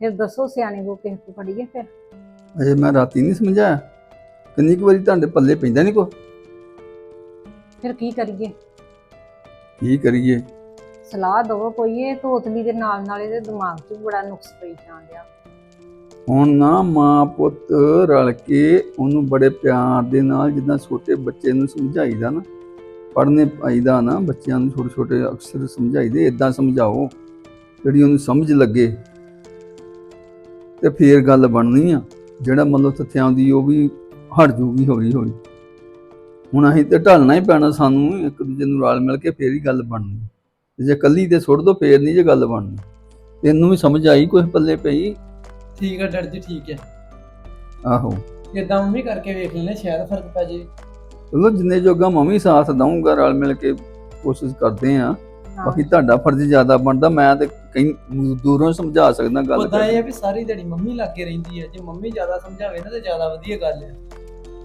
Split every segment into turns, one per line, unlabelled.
ਫਿਰ ਦੱਸੋ ਸਿਆਣੇ ਕੋ ਕਿਸੇ ਕੋ ਫੜੀਏ ਫਿਰ।
ਅਜੇ ਮੈਂ ਰਾਤੀ ਨਹੀਂ ਸਮਝਾਇਆ। ਕਿੰਨੀ ਕੁ ਵਾਰੀ ਤੁਹਾਡੇ ਪੱਲੇ ਪੈਂਦਾ ਨਹੀਂ ਕੋ?
ਫਿਰ ਕੀ ਕਰੀਏ?
ਕੀ ਕਰੀਏ?
ਸਲਾਹ ਦਵੋ ਕੋਈ ਇਹ ਤੋਤਲੀ ਦੇ ਨਾਲ ਨਾਲ ਇਹਦੇ ਦਿਮਾਗ 'ਚ ਬੜਾ ਨੁਕਸ ਪਈ ਡਿਆ।
ਹੁਣ ਨਾ ਮਾਂ ਪੁੱਤ ਰਲ ਕੇ ਉਹਨੂੰ ਬੜੇ ਪਿਆਰ ਦੇ ਨਾਲ ਜਿੱਦਾਂ ਛੋਟੇ ਬੱਚੇ ਨੂੰ ਸਮਝਾਈਦਾ ਨਾ ਪੜ੍ਹਨੇ ਪਾਈਦਾ ਨਾ ਬੱਚਿਆਂ ਨੂੰ ਛੋਟੇ ਛੋਟੇ ਅਕਸਰ ਸਮਝਾਈਦੇ ਇਦਾਂ ਸਮਝਾਓ। ਜਿਹੜੀ ਉਹਨੂੰ ਸਮਝ ਲੱਗੇ। ਤੇ ਫੇਰ ਗੱਲ ਬਣਨੀ ਆ। ਜਿਹੜਾ ਮਤਲਬ ਤਥਿਆਂ ਦੀ ਉਹ ਵੀ ਹਟ ਜੂਗੀ ਹੌਲੀ ਹੌਲੀ। ਹੁਣ ਅਸੀਂ ਤੇ ਢਲਣਾ ਹੀ ਪੈਣਾ ਸਾਨੂੰ ਇੱਕ ਦੂਜੇ ਨੂੰ ਰਲ ਮਿਲ ਕੇ ਫੇਰ ਹੀ ਗੱਲ ਬਣਨੀ। ਤੇ ਜੇ ਕੱਲੀ ਤੇ ਸੁੱਟ ਦੋ ਫੇਰ ਨਹੀਂ ਜੇ ਗੱਲ ਬਣਨੀ। ਤੈਨੂੰ ਵੀ ਸਮਝ ਆਈ ਕੁਝ ਪੱਲੇ ਪਈ?
ਠੀਕ ਹੈ ਡਰ ਜੀ ਠੀਕ ਹੈ
ਆਹੋ।
ਇਦਾਂ ਮੰਮੀ ਕਰਕੇ ਵੇਖ ਲੈਣੇ ਸ਼ਾਇਦ ਫ਼ਰਕ ਪੈ ਜੇ।
ਚਲੋ ਜਿੰਨੇ ਜੋਗਾ ਮੈਂ ਵੀ ਸਾਥ ਦਊਂਗਾ ਰਲ ਮਿਲ ਕੇ ਕੋਸ਼ਿਸ਼ ਕਰਦੇ ਆ। ਬਾਕੀ ਤੁਹਾਡਾ ਫਰਜ਼ ਜ਼ਿਆਦਾ ਬਣਦਾ ਮੈਂ ਤੇ ਕਈ ਦੂਰੋਂ ਸਮਝਾ ਸਕਦਾ ਗੱਲ
ਉਦਾਂ ਇਹ। ਹੈ ਵੀ ਸਾਰੀ ਦਿਹਾੜੀ ਮੰਮੀ ਲੱਗੇ ਰਹਿੰਦੀ ਹੈ ਜੇ ਮੰਮੀ ਜ਼ਿਆਦਾ ਸਮਝਾਵੇ ਨਾ ਤੇ ਜ਼ਿਆਦਾ ਵਧੀਆ ਗੱਲ ਹੈ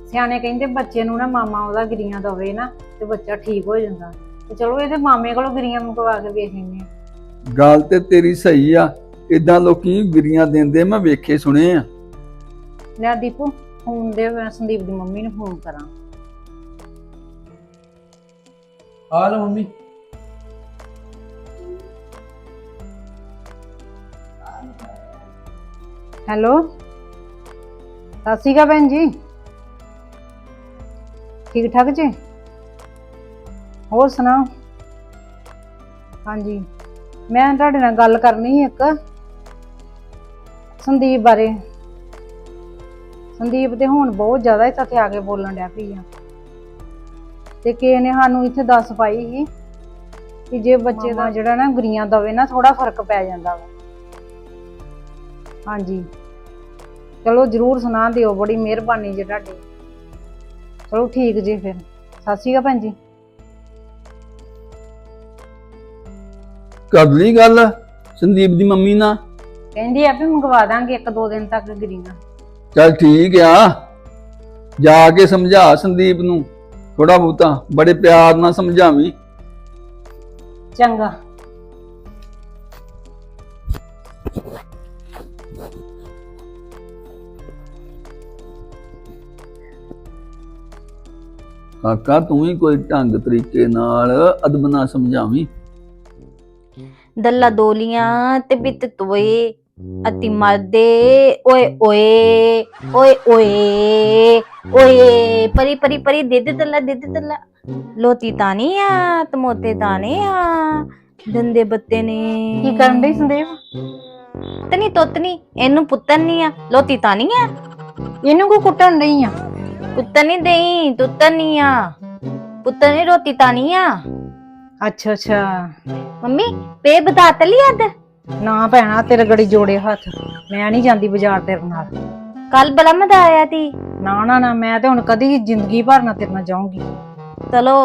ਸਿਆਣੇ ਕਹਿੰਦੇ ਬੱਚੇ ਨੂੰ ਨਾ ਮਾਮਾ ਉਹਦਾ ਗਿਰੀਆਂ ਦਵੇ ਨਾ ਤੇ ਬੱਚਾ ਠੀਕ ਹੋ ਜਾਂਦਾ। ਤੇ ਚਲੋ ਇਹਦੇ ਮਾਮੇ ਕੋਲੋਂ ਗਿਰੀਆਂ ਮੁਕਵਾ ਕੇ ਵੇਖ ਲੈਂਦੇ ਆ।
ਗੱਲ ਤੇ ਤੇਰੀ ਸਹੀ ਆ ਇਦਾਂ ਲੋਕੀ ਗਿਰੀਆਂ ਦਿੰਦੇ ਮੈਂ ਵੇਖੇ ਸੁਣੇ ਆ।
ਲੈ ਦੀਪੂ ਫੋਨ ਦੇ ਸੰਦੀਪ ਦੀ ਮੰਮੀ ਨੂੰ ਫੋਨ ਕਰਾਂ।
ਆ ਲਓ ਮੰਮੀ।
ਹੈਲੋ? ਸਤਿ ਸ਼੍ਰੀ ਅਕਾਲ ਭੈਣ ਜੀ। ਠੀਕ ਠਾਕ ਜੀ? ਹੋਰ ਸੁਣਾਓ? ਹਾਂਜੀ। ਮੈਂ ਤੁਹਾਡੇ ਨਾਲ ਗੱਲ ਕਰਨੀ ਇੱਕ ਸੰਦੀਪ ਬਾਰੇ। ਸੰਦੀਪ ਤੇ ਹੁਣ ਬਹੁਤ ਜ਼ਿਆਦਾ ਇੱਥੇ ਤੇ ਆ ਕੇ ਬੋਲਣ ਡਿਆ ਪਈ ਆ। ਤੇ ਕਿਸੇ ਨੇ ਸਾਨੂੰ ਇੱਥੇ ਦੱਸ ਪਾਈ ਸੀ ਕਿ ਜੇ ਬੱਚੇ ਦਾ ਜਿਹੜਾ ਨਾ ਗਰੀਆਂ ਦਵੇ ਨਾ ਥੋੜਾ ਫ਼ਰਕ ਪੈ ਜਾਂਦਾ ਵਾ। ਹਾਂਜੀ। ਚਲੋ ਜਰੂਰ ਸੁਣਾ ਦਿਓ ਬੜੀ ਮਿਹਰਬਾਨੀ ਜੀ ਤੁਹਾਡੀ। ਚਲੋ ਠੀਕ ਜੀ ਫਿਰ। ਸਤਿ ਸ਼੍ਰੀ ਅਕਾਲ ਭੈਣ ਜੀ।
ਕਰ ਲਈ ਗੱਲ ਸੰਦੀਪ ਦੀ ਮੰਮੀ ਨਾਲ?
ਕਹਿੰਦੀ ਆ ਵੀ ਮੰਗਵਾ ਦਾਂਗੇ ਇੱਕ ਦੋ ਦਿਨ ਤੱਕ ਗਰੀਆਂ
ਚੱਲ ਠੀਕ ਆ। ਜਾ ਕੇ ਸਮਝਾ ਸੰਦੀਪ ਨੂੰ ਥੋੜਾ ਬਹੁਤਾ ਬੜੇ ਪਿਆਰ ਨਾਲ ਸਮਝਾਵੀਂ।
ਚੰਗਾ।
ਕਾਕਾ ਤੂੰ ਹੀ ਕੋਈ ਢੰਗ ਤਰੀਕੇ ਨਾਲ ਅਦਬ ਨਾਲ ਸਮਝਾਵੀਂ।
ਦੱਲਾ ਦੋਲੀਆਂ ਤੇ ਬਿੱਤ ਤੋਏ ਅਤੀ ਮਰਦੇ ਓਏ ਓਏ ਓਏ ਓਏ ਓਏ ਪਰੀ ਪਰੀ ਪਰੀ ਦੇ ਦੇ ਦੱਲਾ ਦੇ ਦੇ ਦੱਲਾ। ਲੋਤੀ ਤਾਨੀ ਆ ਤਮੋਤੇ ਤਾਨੇ ਆ ਦੰਦੇ ਬੱਤੇ ਨੇ।
ਕੀ ਕਰਨ ਡਈ ਸੰਦੀਪ?
ਤਨੀ ਤੋਤਨੀ ਇਹਨੂੰ ਪੁੱਤਨ ਨਹੀਂ ਆ ਲੋਤੀ ਤਾਨੀ ਆ।
ਇਹਨੂੰ ਕੋ ਕੁੱਟਣ ਨਹੀਂ ਆ?
ਪੁੱਤਨ ਨਹੀਂ ਦੇਈ ਤੁੱਤਨ ਨਹੀਂ ਆ। ਪੁੱਤਨ ਨਹੀਂ ਰੋਤੀ ਤਾਨੀ ਆ।
ਅੱਛਾ ਅੱਛਾ।
ਮੰਮੀ ਪੇ ਬਤਾ ਤਲੀ ਅੱਧ?
ਨਾ ਭੈਣਾ ਤੇਰੇ ਗੜੀ ਜੋੜੇ ਹੱਥ। ਮੈਂ ਨਹੀਂ ਜਾਂਦੀ ਬਾਜ਼ਾਰ ਤੇਰੇ ਨਾਲ।
ਕੱਲ ਬਲਾ ਮਦਾ ਆਇਆ ਤੀ।
ਨਾ ਨਾ ਨਾ ਮੈਂ ਤੇ ਹੁਣ ਕਦੀ ਜ਼ਿੰਦਗੀ ਭਰ ਨਾ ਤੇਰੇ ਨਾਲ ਜਾਊਂਗੀ।
ਚਲੋ।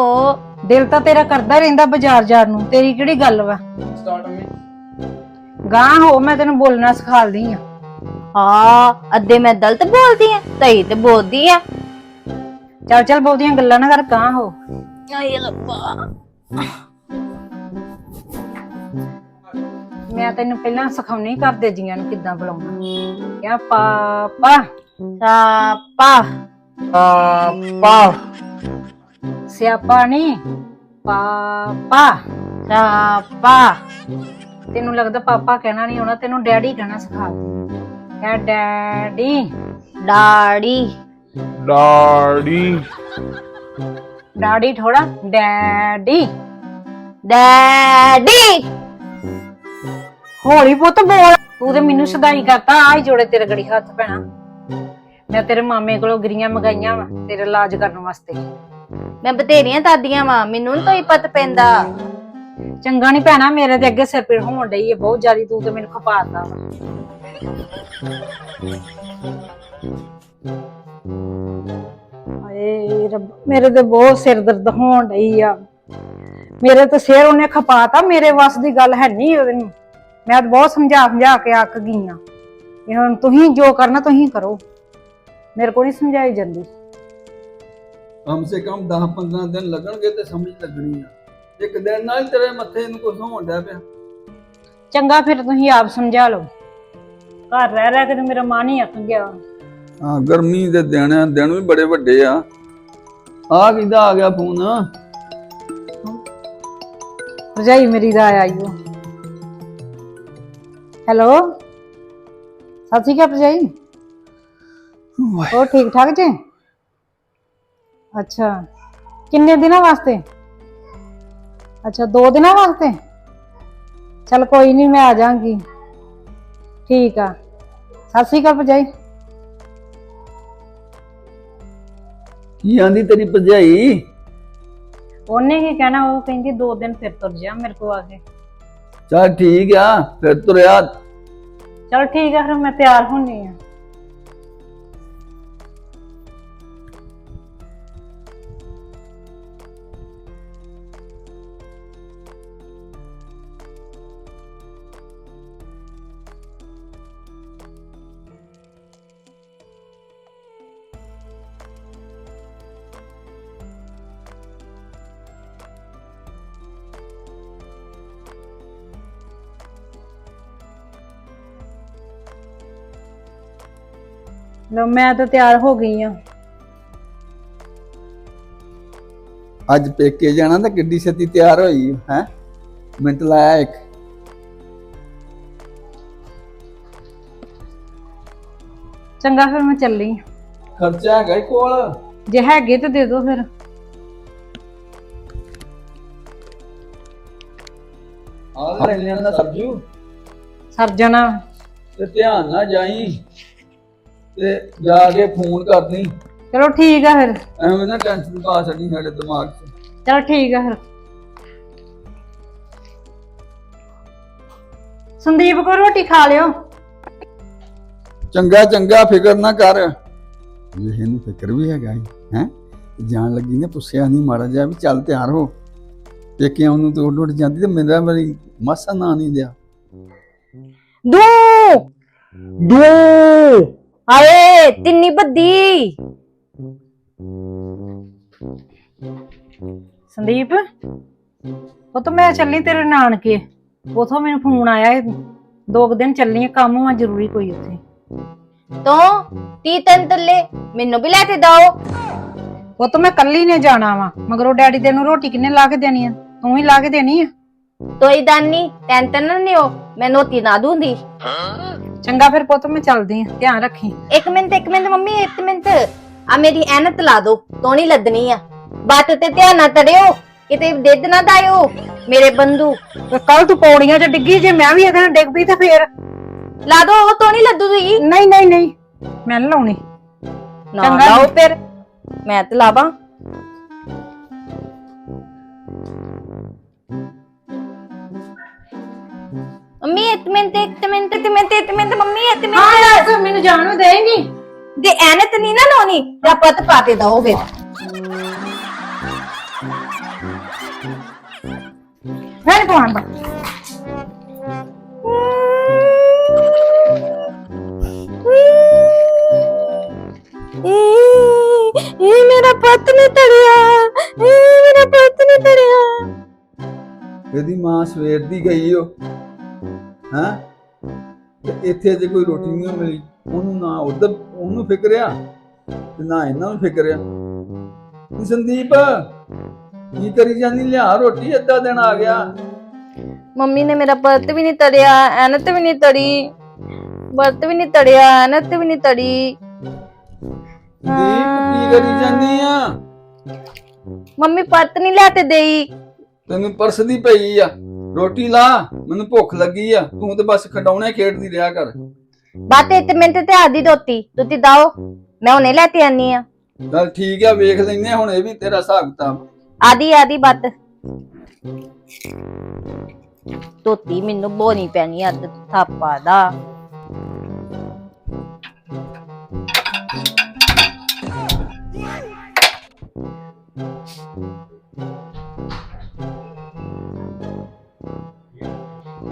ਦਿਲ ਤਾਂ ਤੇਰਾ ਕਰਦਾ ਰਹਿੰਦਾ ਬਾਜ਼ਾਰ ਜਾਣ ਨੂੰ। ਤੇਰੀ ਕਿਹੜੀ ਗੱਲ ਵਾ?
ਸਟਾਰਟ ਮੰਮੀ
ਗਾਂ ਹੋ ਮੈਂ ਤੈਨੂੰ ਬੋਲਣਾ ਸਿਖਾਲਦੀ ਆ।
ਹਾਂ ਅੱਧੇ ਮੈਂ ਗਲਤ ਬੋਲਦੀ ਆ ਸਹੀ ਤੇ ਬੋਲਦੀ ਆ।
ਚੱਲ ਚੱਲ ਬਹੁਤੀਆਂ ਗੱਲਾਂ ਨਾ ਕਰ ਗਾਂ ਹੋ।
ਆਏ ਰੱਬਾ।
ਮੈਂ ਤੈਨੂੰ ਪਹਿਲਾਂ ਸਿਖਾਉਣੀ ਕਰਦੇ ਜੀਆਂ ਨੂੰ ਕਿੱਦਾਂ ਬੁਲਾਉਣਾ। ਕਿਆ ਪਾਪਾ?
ਸਾਪਾ
ਪਾ
ਸਿਆਪਾ ਨਹੀਂ ਪਾਪਾ।
ਸਾਪਾ
ਤੈਨੂੰ ਲੱਗਦਾ ਪਾਪਾ ਕਹਿਣਾ ਨਹੀਂ ਆਉਣਾ ਤੈਨੂੰ ਡੈਡੀ ਕਹਿਣਾ ਸਿਖਾ ਕਿਆ ਡੈਡੀ?
ਡਾੜੀ
ਲਾੜੀ
ਡੈਡੀ ਥੋੜਾ ਡੈਡੀ।
ਡੈਡੀ।
ਹੌਲੀ ਪੁੱਤ ਬੋਲ। ਤੂੰ ਤੇ ਮੈਨੂੰ ਸਦਾਈ ਕਰਤਾ ਆਈ ਜੋੜੇ ਤੇਰੇ ਗੜੀ ਹੱਥ ਪੈਣਾ। ਮੈਂ ਤੇਰੇ ਮਾਮੇ ਕੋਲੋਂ ਗਰੀਆਂ ਮੰਗਾਈਆਂ ਵਾ ਤੇਰੇ ਇਲਾਜ ਕਰਨ ਵਾਸਤੇ।
ਮੈਂ ਬਥੇਰੀਆਂ ਦਾਦੀਆਂ ਵਾਂ ਮੈਨੂੰ ਨੀ ਤੋਈ ਪਤ ਪੈਂਦਾ।
ਚੰਗਾ ਨਹੀਂ ਭੈਣਾ ਮੇਰੇ ਤੇ ਅੱਗੇ ਸਿਰ ਪੀੜ ਹੋਣ ਡਈ ਹੈ ਬਹੁਤ ਜ਼ਿਆਦੀ ਤੂੰ ਤੇ ਮੈਨੂੰ ਖਪਾਤਾ ਵਾ। ਹਾਏ ਰੱਬ ਮੇਰੇ ਤੇ ਬਹੁਤ ਸਿਰ ਦਰਦ ਹੋਣ ਡਈ ਆ। ਮੇਰੇ ਤੇ ਸਿਰ ਉਹਨੇ ਖਪਾਤਾ ਮੇਰੇ ਵੱਸ ਦੀ ਗੱਲ ਹੈ ਨਹੀਂ ਉਹਦੇ ਨੂੰ। ਮੈਂ ਤਾਂ ਬਹੁਤ ਸਮਝਾ ਸਮਝਾ ਕੇ ਅੱਕ ਗਈ ਆ। ਇਹ ਹੁਣ ਤੁਸੀਂ ਜੋ ਕਰਨਾ ਤੁਸੀਂ ਕਰੋ। ਮੇਰੇ ਕੋਲ ਨਹੀਂ ਸਮਝਾਈ ਜਾਂਦੀ।
ਕਮ ਸੇ ਕਮ 10 15 ਦਿਨ ਲੱਗਣਗੇ ਤੇ ਸਮਝ ਲੱਗਣੀ ਆ। ਇੱਕ ਦਿਨ ਨਾਲ ਹੀ ਤੇਰੇ ਮੱਥੇ ਨੂੰ ਕੁਝ ਹੋਣ ਡਿਆ ਪਿਆ।
ਚੰਗਾ ਫਿਰ ਤੁਸੀਂ ਆਪ ਸਮਝਾ ਲਓ। ਘਰ ਰਹਿ ਰਹਿ ਕੇ ਤੇ ਮੇਰਾ ਮਨ ਹੀ ਅੱਕ ਗਿਆ।
ਹਾਂ ਗਰਮੀ ਦੇ ਦਿਨ ਆ ਦਿਨ ਵੀ ਬੜੇ ਵੱਡੇ ਆ। ਆ ਕਿਦਾ ਆ ਗਿਆ ਫੋਨ?
ਭਰਜਾਈ ਮੇਰੀ ਦਾ ਆਇਆ ਈਓ ਹੈਲੋ? ਸਤਿ ਸ਼੍ਰੀ ਅਕਾਲ ਭਰਜਾਈ। ਹੋਰ ਠੀਕ ਠਾਕ ਜੀ? ਅੱਛਾ ਕਿੰਨੇ ਦਿਨਾਂ ਵਾਸਤੇ? ਅੱਛਾ ਦੋ ਦਿਨਾਂ ਵਾਸਤੇ? ਚਲ ਕੋਈ ਨਹੀਂ ਮੈਂ ਆ ਜਾਾਂਗੀ। ਠੀਕ ਆ। ਸਤਿ ਸ਼੍ਰੀ ਅਕਾਲ ਭਰਜਾਈ।
ਕੀ ਆਂਦੀ ਤੇਰੀ ਭਰਜਾਈ?
ਉਹਨੇ ਕੀ ਕਹਿਣਾ ਉਹ ਕਹਿੰਦੀ ਦੋ ਦਿਨ ਫਿਰ ਤੁਰ ਜਾ ਮੇਰੇ ਕੋ ਆ ਕੇ।
ਚੱਲ ਠੀਕ ਆ ਫਿਰ ਤੁਰਿਆ।
ਚਲ ਠੀਕ ਆ ਫਿਰ ਮੈਂ ਤਿਆਰ ਹੁੰਨੀ ਆ। ਲੋ ਮੈਂ ਤਾਂ ਤਿਆਰ ਹੋ ਗਈ ਆ।
ਅੱਜ ਪੇਕੇ ਜਾਣਾ ਤਾਂ ਕਿੱਡੀ ਛੇਤੀ ਤਿਆਰ ਹੋਈ ਹੈ? ਮਿੰਟ ਲਾਇਆ ਇੱਕ।
ਚੰਗਾ ਫਿਰ ਮੈਂ ਚੱਲੀ
ਖਰਚਾ ਹੈਗਾ ਈ ਕੋਲ।
ਜੇ ਹੈਗੇ ਤਾਂ ਦੇ ਦਿਓ ਫਿਰ।
ਆ ਲੈ ਲੈਣਾ ਸਬਜੂ।
ਸਰ ਜਾਣਾ।
ਤੇ ਧਿਆਨ ਨਾਲ ਜਾਈ। ਤੇ ਜਾ ਕੇ ਫੋਨ ਕਰਦੀ
ਚਲੋ ਠੀਕ ਆ ਫਿਰ।
ਐਵੇਂ ਨਾ ਟੈਨਸ਼ਨ ਪਾ ਛੱਡੀ ਸਾਡੇ ਦਿਮਾਗ 'ਚ।
ਚਲੋ ਠੀਕ ਆ ਫਿਰ। ਸੰਦੀਪ ਕੋ ਰੋਟੀ ਖਾ ਲਿਓ।
ਚੰਗਾ ਚੰਗਾ ਫਿਕਰ ਨਾ ਕਰ। ਇਹ ਇਹਨੂੰ ਫਿਕਰ ਵੀ ਹੈਗਾ ਹੈ? ਹੈ ਜਾਣ ਲੱਗੀ ਨੇ ਪੁੱਛਿਆ ਨਹੀਂ ਮਾੜਾ ਜਿਹਾ ਵੀ ਚੱਲ ਤਿਆਰ ਹੋ। ਪੇਕਿਆਂ ਨੂੰ ਤੇ ਉੱਡ ਉੱਡ ਜਾਂਦੀ ਤੇ ਮੇਰਾ ਮੇਰੀ ਮਾਸਾ ਨਾਂ ਨਹੀਂ ਦਿਆ।
ਦੂ। ਦੂ। ਆਏ ਤਿੰਨੀ ਬੱਦੀ।
ਸੰਦੀਪ ਉਹ ਤਾਂ ਮੈਂ ਚੱਲੀ ਤੇਰੇ ਨਾਨਕੇ। ਉਥੋਂ ਮੈਨੂੰ ਫੋਨ ਆਇਆ ਸੀ, ਦੋ ਕੁ ਦਿਨ ਚੱਲੀ ਆ ਕੰਮ ਆ ਜ਼ਰੂਰੀ ਕੋਈ ਉੱਥੇ।
ਤੋਂ ਤੀ ਤਨ ਤੱਲੇ ਮੈਨੂੰ ਵੀ ਲੈ ਤੇ ਦਾਓ।
ਉਹ ਤਾਂ ਮੈਂ ਕੱਲੀ ਨੇ ਜਾਣਾ ਵਾ ਮਗਰੋਂ ਡੈਡੀ ਤੈਨੂੰ ਰੋਟੀ ਕਿੰਨੇ ਲਾ ਕੇ ਦੇਣੀ ਆ? ਤੂੰ ਹੀ ਲਾ ਕੇ ਦੇਣੀ ਆ?
ਤੋਈ ਦਾਨੀ ਤੈਨ ਤਨ ਹੋ ਮੈਂ ਨੋਤੀ ਨਾ ਦੂੰਦੀ।
ਚੰਗਾ ਫਿਰ ਪੁੱਤ ਮੈਂ ਚੱਲਦੀ ਆ ਧਿਆਨ ਰੱਖੀ।
ਇੱਕ ਮਿੰਟ ਇੱਕ ਮਿੰਟ ਮੰਮੀ ਇੱਕ ਮਿੰਟ। ਆ ਮੇਰੀ ਐਨਤ ਲਾ ਦੋ ਤੋਣੀ ਲੱਦਣੀ ਆ। ਬਾਤ ਤੇ ਧਿਆਨ ਨਾ ਤੜਿਓ ਕਿਤੇ ਦਿੱਦ ਨਾ ਦਾਇਓ ਮੇਰੇ ਬੰਦੂ।
ਕੱਲ ਤੂੰ ਪੌੜੀਆਂ 'ਚ ਡਿੱਗੀ ਜੇ ਮੈਂ ਵੀ ਇਹਦੇ ਨਾਲ ਡਿੱਗ ਪਈ ਤਾਂ ਫੇਰ?
ਲਾ ਦੋ ਉਹ ਤੋਣੀ ਲੱਦੂ ਤੁਸੀਂ।
ਨਹੀਂ ਨਹੀਂ ਨਹੀਂ ਮੈਂ ਨੀ ਲਾਉਣੀ।
ਨਾ
ਚੰਗਾ
ਲਾਓ
ਜੀ।
ਫਿਰ। ਮੈਂ ਤੇ ਲਾਵਾਂ। ਮੰਮੀ ਇੱਕ ਮਿੰਟ ਇੱਕ ਮਿੰਟ ਇੱਕ ਮਿੰਟ ਇੱਕ ਮਿੰਟ ਮੰਮੀ ਇੱਕ ਮਿੰਟ।
ਦੱਸ ਮੈਨੂੰ ਜਾਣ ਦੇਂਗੀ।
ਜੇ ਐਨਤ ਨਹੀਂ ਨਾ ਲਾਉਣੀ ਤਾਂ ਪਤ ਪਾ ਕੇ ਦਓ ਫਿਰ।
ਫਿਰ ਪਾਉਣ ਦਾ
ਇਹ ਮੇਰਾ ਪਤ ਨਹੀਂ ਤੜਿਆ ਇਹ ਮੇਰਾ ਪਤ ਨਹੀਂ ਤੜਿਆ।
ਇਹਦੀ ਮਾਂ ਸਵੇਰ ਦੀ ਗਈ ਓ। ਹਾਂ? ਤੇ ਇੱਥੇ ਜੇ ਕੋਈ ਰੋਟੀ ਨਹੀਂ ਮਿਲੀ ਉਹਨੂੰ ਨਾ ਉਧਰ ਉਹਨੂੰ ਫਿਕਰਿਆ ਤੇ ਨਾ ਇਹਨਾਂ ਨੂੰ ਫਿਕਰਿਆ ਨੀ ਸੰਦੀਪ ਕੀ ਕਰੀ ਜਾਂਦੀ? ਲਿਆ ਰੋਟੀ ਅੱਧਾ ਦਿਨ ਆ ਗਿਆ।
ਮੰਮੀ ਨੇ ਮੇਰਾ ਪਤ ਵੀ ਨਹੀਂ ਤੜਿਆ ਐਨਤ ਵੀ ਨਹੀਂ ਤੜੀ ਵਰਤ ਵੀ ਨਹੀਂ ਤੜਿਆ ਐਨਤ ਵੀ ਨਹੀਂ ਤੜੀ।
ਸੰਦੀਪ ਕੀ ਕਰੀ ਜਾਂਦੀ ਆ?
ਮੰਮੀ ਪਤ ਨਹੀਂ ਲੈ ਤੇ ਦੇਈ।
ਤੈਨੂੰ ਪਰਸ ਦੀ ਪਈ ਆ। ਰੋਟੀ ਲਾ ਮੈਨੂੰ ਭੁੱਖ ਲੱਗੀ ਆ ਤੂੰ ਤੇ ਬਸ ਖਡਾਉਣੇ ਖੇਡਦੀ ਰਿਹਾ ਕਰ।
ਬਾਤੇ ਇੱਕ ਮਿੰਟ ਤੇ ਆਦੀ ਦੋਤੀ ਤੁਸੀਂ ਦਾਓ ਮੈਂ ਹੁਣੇ ਲੈ ਤੇ ਆਨੀ ਆ।
ਚੱਲ ਠੀਕ ਆ ਵੇਖ ਲੈਨੇ ਹੁਣ ਇਹ ਵੀ ਤੇਰਾ ਹਿਸਾਬ ਕਿਤਾਬ।
ਆਦੀ ਆਦੀ ਬੱਤ। ਤੋਤੀ ਮੈਨੂੰ ਬੋਨੀ ਪੈਣੀ ਅੱਧ ਥਾਪਾ ਦਾ।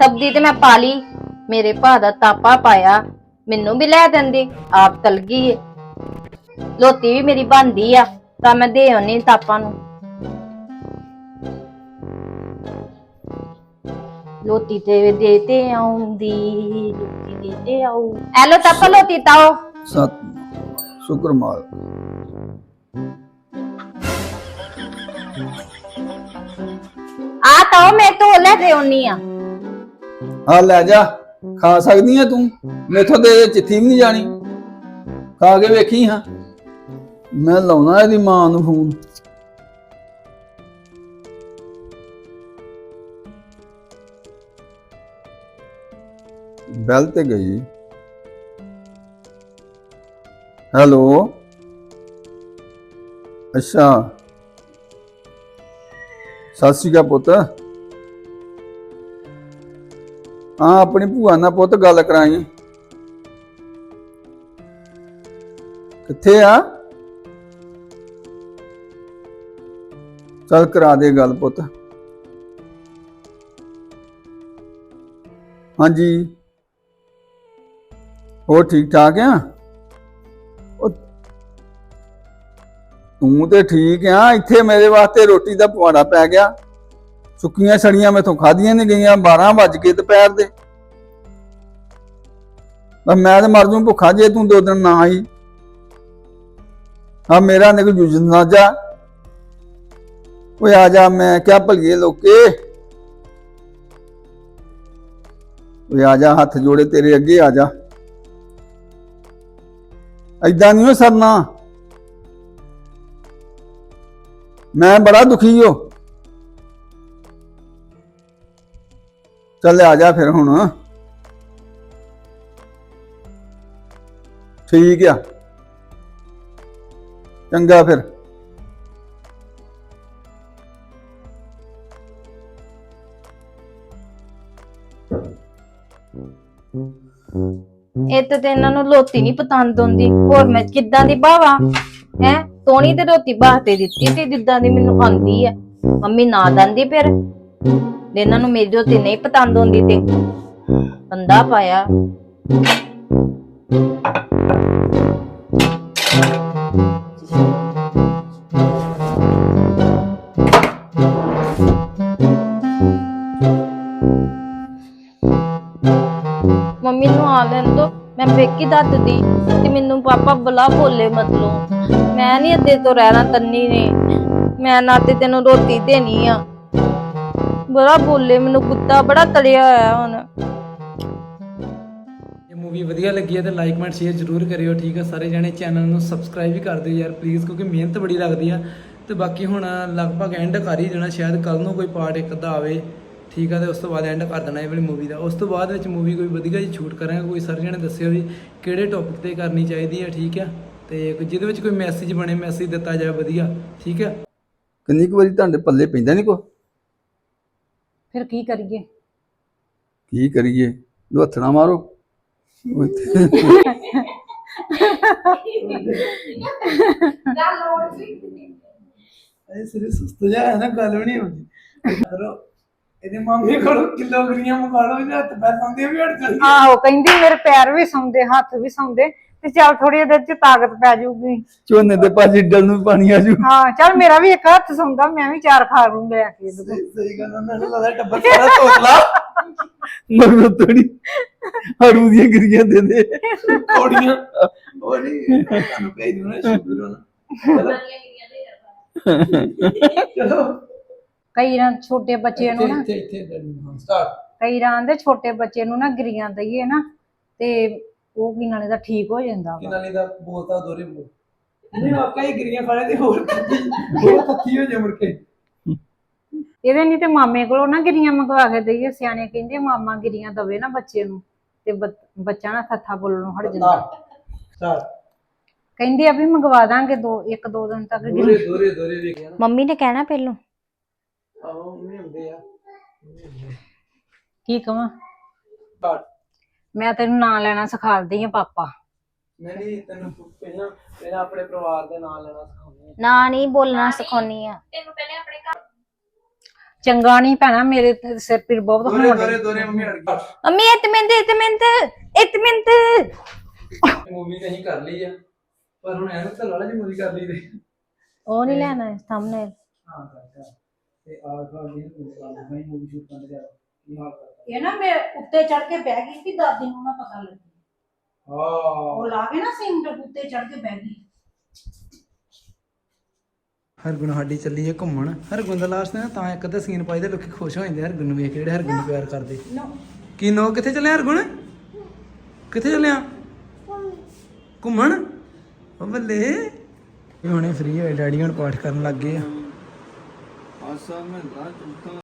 ਸਬਜ਼ੀ ਤੇ ਮੈਂ ਪਾ ਲਈ। ਮੇਰੇ ਭਾ ਦਾ ਤਾਪਾ ਪਾਇਆ। ਮੈਨੂੰ ਵੀ ਲੈ ਦਿੰਦੀ। ਆਪ ਤਲ ਗਈ ਏ। ਲੋਤੀ ਵੀ ਮੇਰੀ ਬੰਦੀ ਆ ਤਾਂ ਮੈਂ ਦੇ ਆਉਣੀ ਤਾਪਾ ਨੂੰ। ਲੋਤੀ ਤੇ ਦੇ ਤੇ ਆਉਂਦੀ ਲੋਤੀ ਦੇਤੇ ਆਓ ਐਲੋ ਤਪਲੋ ਤੀਤਾਓ
ਸਤ ਸ਼ੁਕਰ ਮਾਲ
ਆ ਤਾਓ ਮੈਂ ਤੋਂ ਲੈ ਦੇ ਆਉਣੀ ਆ
ਆ ਲੈ ਜਾ, ਖਾ ਸਕਦੀ ਆ ਤੂੰ? ਮੇਥੋਂ ਤੇ ਚਿੱਠੀ ਵੀ ਨਹੀਂ ਜਾਣੀ। ਖਾ ਕੇ ਵੇਖੀ ਹਾਂ। ਮੈਂ ਲਾਉਣਾ ਇਹਦੀ ਮਾਂ ਨੂੰ ਫੋਨ। ਬੈਲ ਤੇ ਗਈ। ਹੈਲੋ? ਅੱਛਾ। ਸਤਿ ਸ਼੍ਰੀ ਅਕਾਲ ਪੁੱਤ। ਹਾਂ, ਆਪਣੀ ਭੂਆ ਨਾਲ ਪੁੱਤ ਗੱਲ ਕਰਾਈ। ਕਿੱਥੇ ਆ? ਚੱਲ ਕਰਾ ਦੇ ਗੱਲ ਪੁੱਤ। ਹਾਂਜੀ। ਹੋਰ ਠੀਕ ਠਾਕ ਆ? ਤੂੰ ਤੇ ਠੀਕ ਆ, ਇੱਥੇ ਮੇਰੇ ਵਾਸਤੇ ਰੋਟੀ ਦਾ ਪਵਾੜਾ ਪੈ ਗਿਆ। ਸੁੱਕੀਆਂ ਸੜੀਆਂ ਮੈਥੋਂ ਖਾਧੀਆਂ ਨਹੀਂ ਗਈਆਂ 12 ਵੱਜ ਕੇ ਦੁਪਹਿਰ ਦੇ। ਪਰ ਮੈਂ ਤੇ ਮਰ ਜੂ ਭੁੱਖਾ ਜੇ ਤੂੰ ਦੋ ਦਿਨ ਨਾ ਆਈ। ਆ ਮੇਰਾ ਨਿਕ ਜੁਜਨ ਜਾ ਓਏ ਆ ਜਾ, ਮੈਂ ਕਿਆ ਭਲੀਏ ਲੋਕੇ। ਓਏ ਆ ਜਾ, ਹੱਥ ਜੋੜੇ ਤੇਰੇ ਅੱਗੇ ਆ ਜਾ। ਐਦਾਂ ਨਹੀਂ ਹੋ ਸਰਨਾ। ਮੈਂ ਬੜਾ ਦੁਖੀ ਹੋ ਚੱਲ ਆ ਜਾ ਫਿਰ ਹੁਣ। ਠੀਕ ਆ। ਚੰਗਾ ਫਿਰ।
ਇਹ ਤੇ ਤੇ ਇਹਨਾਂ ਨੂੰ ਲੋਤੀ ਨਹੀਂ ਪਤੰਦ ਹੁੰਦੀ ਹੋਰ ਮੈਂ ਕਿੱਦਾਂ ਦੀ ਬਾਵਾ? ਹੈ? ਤੋਣੀ ਤੇ ਰੋਟੀ ਬਾਹ ਤੇ ਦਿੱਤੀ ਤੇ ਜਿੱਦਾਂ ਦੀ ਮੈਨੂੰ ਆਂਦੀ ਆ। ਮੰਮੀ ਨਾ ਦੰਦੀ ਫਿਰ। ਜੇ ਇਹਨਾਂ ਨੂੰ ਮੇਰੀ ਜੋਤੀ ਨਹੀਂ ਪਤੰਦ ਹੁੰਦੀ ਤੇ ਬੰਦਾ ਪਾਇਆ। ਮੰਮੀ ਨੂੰ ਆ ਲੈਣ ਦੋ, ਮੈਂ ਵੇਖੀ ਦੱਸਦੀ ਤੇ ਮੈਨੂੰ ਪਾਪਾ ਬਲਾ ਬੋਲੇ ਮਤਲਬ। ਮੈਂ ਨਹੀਂ ਅੱਦੇ ਤੋਂ ਰਹਿਣਾ ਤੰਨੀ ਨੇ। ਮੈਂ ਨਾ ਤੇ ਤੈਨੂੰ ਰੋਟੀ ਦੇਣੀ ਆ। ਬੜਾ ਬੋਲੇ ਮੈਨੂੰ ਕੁੱਤਾ ਬੜਾ ਤਲਿਆ ਹੋਇਆ ਹੁਣ।
ਜੇ ਮੂਵੀ ਵਧੀਆ ਲੱਗੀ ਹੈ ਤੇ ਲਾਈਕ ਕਮੈਂਟ ਸ਼ੇਅਰ ਜ਼ਰੂਰ ਕਰਿਓ ਠੀਕ ਹੈ? ਸਾਰੇ ਜਣੇ ਚੈਨਲ ਨੂੰ ਸਬਸਕ੍ਰਾਈਬ ਵੀ ਕਰ ਦਿਓ ਯਾਰ ਪਲੀਜ਼ ਕਿਉਂਕਿ ਮਿਹਨਤ ਬੜੀ ਲੱਗਦੀ ਆ। ਤੇ ਬਾਕੀ ਹੁਣ ਲਗਭਗ ਐਂਡ ਕਰ ਹੀ ਦੇਣਾ ਸ਼ਾਇਦ ਕੱਲ ਨੂੰ ਕੋਈ ਪਾਰਟ ਇੱਕ ਅੱਧਾ ਆਵੇ ਠੀਕ ਆ ਤੇ ਉਸ ਤੋਂ ਬਾਅਦ ਐਂਡ ਕਰ ਦੇਣਾ ਇਹ ਵਾਲੀ ਮੂਵੀ ਦਾ। ਉਸ ਤੋਂ ਬਾਅਦ ਵਿੱਚ ਮੂਵੀ ਕੋਈ ਵਧੀਆ ਜੀ ਸ਼ੂਟ ਕਰਾਂਗੇ ਕੋਈ ਸਾਰੇ ਜਣੇ ਦੱਸਿਓ ਵੀ ਕਿਹੜੇ ਟੌਪਿਕ ਤੇ ਕਰਨੀ ਚਾਹੀਦੀ ਹੈ ਠੀਕ ਆ ਤੇ ਜਿਹਦੇ ਵਿੱਚ ਕੋਈ ਮੈਸੇਜ ਬਣੇ ਮੈਸੇਜ ਦਿੱਤਾ ਜਾਏ ਵਧੀਆ ਠੀਕ ਆ
ਕਿੰਨੀ ਕੁ ਵਾਰੀ ਤੁਹਾਡੇ ਪੱਲੇ ਪੈਂਦਾ ਨਹੀਂ ਕੋ
ਫਿਰ ਕੀ ਕਰੀਏ?
ਕੀ ਕਰੀਏ? ਹੱਥਣਾ ਮਾਰੋ। ਉੱਥੇ
ਇਹ ਸਿਰੇ ਸੁਸਤ ਜਾ ਹੈ ਨਾ ਗੱਲ ਵੀ ਨਹੀਂ ਹੁੰਦੀ। ਕਰੋ। ਇਹਦੇ ਮਾਮੇ ਕੋਲ ਕਿਲੋ ਗਰੀਆਂ ਮੁਕਾ ਲਓ ਇਹਦੇ ਹੱਥ ਪੈਰ ਸੰਦੇ ਵੀ ਹਟ ਜਾਣਗੇ
ਆਹੋ ਕਹਿੰਦੀ ਮੇਰੇ ਪੈਰ ਵੀ ਸੌਂਦੇ ਹੱਥ ਵੀ ਸੌਂਦੇ। ਤੇ ਚੱਲ ਥੋੜੀ ਦੇਰ ਚ ਤਾਕਤ ਪੈ ਜਾਊਗੀ
ਝੋਨੇ ਦੇ ਪਾਜੀ ਡਲ ਨੂੰ ਪਾਣੀ ਆ ਜੂ
ਹਾਂ ਚੱਲ ਮੇਰਾ ਵੀ ਇੱਕ ਹੱਥ ਸੌਂਦਾ ਮੈਂ ਵੀ ਚਾਰ ਖਾ ਲੂੰ ਲੈ ਕੇ ਇਹਦੇ ਕੋਲ।
ਸਹੀ ਗੱਲ ਉਹਨਾਂ ਨੂੰ ਲੱਗਦਾ ਟੱਬਰ ਸਾਰਾ ਤੋਤਲਾ
ਮਗਰੋਂ ਥੋੜੀ ਹੜੂ ਦੀਆਂ ਗਿਰੀਆਂ ਦੇ ਦੇ
ਕੋੜੀਆਂ ਉਹ ਨਹੀਂ ਤੁਹਾਨੂੰ ਭੇਜ ਦੂੰਗਾ ਸ਼ੁਕਰ ਹੋਣਾ ਚਲੋ
ਕਈ ਰਾਂ ਛੋਟੇ ਬੱਚੇ ਨੂੰ ਨਾ
ਇੱਥੇ ਇੱਥੇ ਇੱਥੇ ਸਟਾਰਟ
ਕਈ ਰਾਂ ਦੇ ਛੋਟੇ ਬੱਚੇ ਨੂੰ ਨਾ ਗਿਰੀਆਂ ਦਈਏ ਨਾ ਤੇ ਉਹ ਕੀ ਨਾਲੇ ਦਾ ਠੀਕ ਹੋ ਜਾਂਦਾ ਵਾ।
ਕਿਨਾਂ ਦਾ ਬੋਲਦਾ ਦੋਰੇ ਬੋਲ ਨਹੀਂ ਵਾਕਈ ਹੀ ਗਿਰੀਆਂ ਖਾਣੇ ਤੇ ਹੋਰ ਕੱਚੀ ਹੋਰ ਕੱਚੀ ਹੋ ਜਾ ਮੁੜ ਕੇ।
ਇਹਦੇ ਨਹੀਂ ਤੇ ਮਾਮੇ ਕੋਲੋਂ ਨਾ ਗਿਰੀਆਂ ਮੰਗਵਾ ਕੇ ਦਈਏ। ਸਿਆਣੇ ਕਹਿੰਦੇ ਮਾਮਾ ਗਿਰੀਆਂ ਦਵੇ ਨਾ ਬੱਚੇ ਨੂੰ ਤੇ ਬੱਚਾ ਨਾ ਥੱਥਾ ਬੋਲਣੋਂ ਹਟ ਜਾਂਦਾ।
ਸਟਾਰਟ
ਕਹਿੰਦੇ ਆ ਵੀ ਮੰਗਵਾ ਦਾਂਗੇ ਦੋ ਇੱਕ ਦੋ ਦਿਨ ਤੱਕ
ਦੋਰੇ
ਗਿਰੀਆਂ
ਦੋਰੇ ਦੋਰੇ ਵੇਖਿਆ ਨਾ।
ਮੰਮੀ ਨੇ ਕਹਿਣਾ ਪਹਿਲੋਂ?
ਆਹੋ ਨਹੀਂ ਹੁੰਦੇ ਆ।
ਕੀ ਕਵਾਂ?
ਸਟਾਰਟ
ਮੈਂ ਤੈਨੂੰ ਨਾਂ ਲੈਣਾ ਸਿਖਾਲਦੀ ਆ ਪਾਪਾ।
ਨਹੀਂ ਨਹੀਂ ਤੈਨੂੰ ਪਹਿਲਾਂ ਪਹਿਲਾਂ ਆਪਣੇ ਪਰਿਵਾਰ ਦੇ ਨਾਂ ਲੈਣਾ ਸਿਖਾਉਂਦੇ ਆ
ਨਾ ਨਹੀਂ ਬੋਲਣਾ ਸਿਖਾਉਣੀ ਆ
ਚੰਗਾ ਨਹੀਂ ਭੈਣਾ ਮੇਰੇ ਤੇ ਸਿਰ ਪੀੜ ਬਹੁਤ
ਦੋਰੇ
ਹੋਣ
ਦੋਰੇ
ਡਈ।
ਦੋਰੇ ਮੰਮੀ ਅੜ ਗਈ।
ਮੰਮੀ ਇੱਕ ਮਿੰਟ ਇੱਕ ਮਿੰਟ ਇੱਕ ਮਿੰਟ।
ਮੂਵੀ ਤਾਂ ਹੀ ਕਰ ਲਈ ਆ ਪਰ ਹੁਣ ਐਨਕ ਤਾਂ ਲਾਲਾ ਜੀ ਮੂਵੀ ਕਰ ਲਈ ਤੇ।
ਉਹ ਨਹੀਂ ਲੈਣਾ ਥੰਬਨੇਲ
ਹਾਂ ਕਰ ਕਰ। ਤੇ ਆ ਖਾ ਮੂਵੀ ਸ਼ੂਟ ਕਰਨ ਜਾ ਕੀ ਹਾਲ ਕਰਦਾ
ਇਹ ਨਾ ਮੈਂ ਉੱਤੇ ਚੜ ਕੇ ਬਹਿ ਗਈ ਕਿ ਦਾਦੀ ਨੂੰ ਨਾ ਪਤਾ ਲੱਗੇ
ਹਾਂ।
ਉਹ ਲਾ ਕੇ ਨਾ ਸਿੰਟ ਉੱਤੇ ਚੜ ਕੇ ਬਹਿ ਗਈ।
ਹਰਗੁਣ ਸਾਡੀ ਚੱਲੀ ਹੈ ਘੁੰਮਣ। ਹਰਗੁਣ ਦਾ ਲਾਸਟ ਨਾ ਤਾਂ ਇੱਕ ਅੱਧਾ ਸੀਨ ਪਾਈਦਾ ਲੋਕੀ ਖੁਸ਼ ਹੋ ਜਾਂਦੇ ਹਰਗੁਣ ਨੂੰ ਵੇਖ ਕੇ ਜਿਹੜੇ ਹਰਗੁਣ ਨੂੰ ਪਿਆਰ ਕਰਦੇ।
ਨੋ।
ਕੀ ਨੋ ਕਿੱਥੇ ਚੱਲਿਆ ਹਰਗੁਣ? ਕਿੱਥੇ ਚੱਲਿਆ ਘੁੰਮਣ? ਉਹ ਬੱਲੇ। ਇਹ ਹੁਣੇ ਫ੍ਰੀ ਹੋਏ ਡੈਡੀ ਹੁਣ ਪਾਠ ਕਰਨ ਲੱਗ ਗਏ ਆ।
ਆਸਾ ਮੈਂ ਨਾ ਚੁੱਕਾ।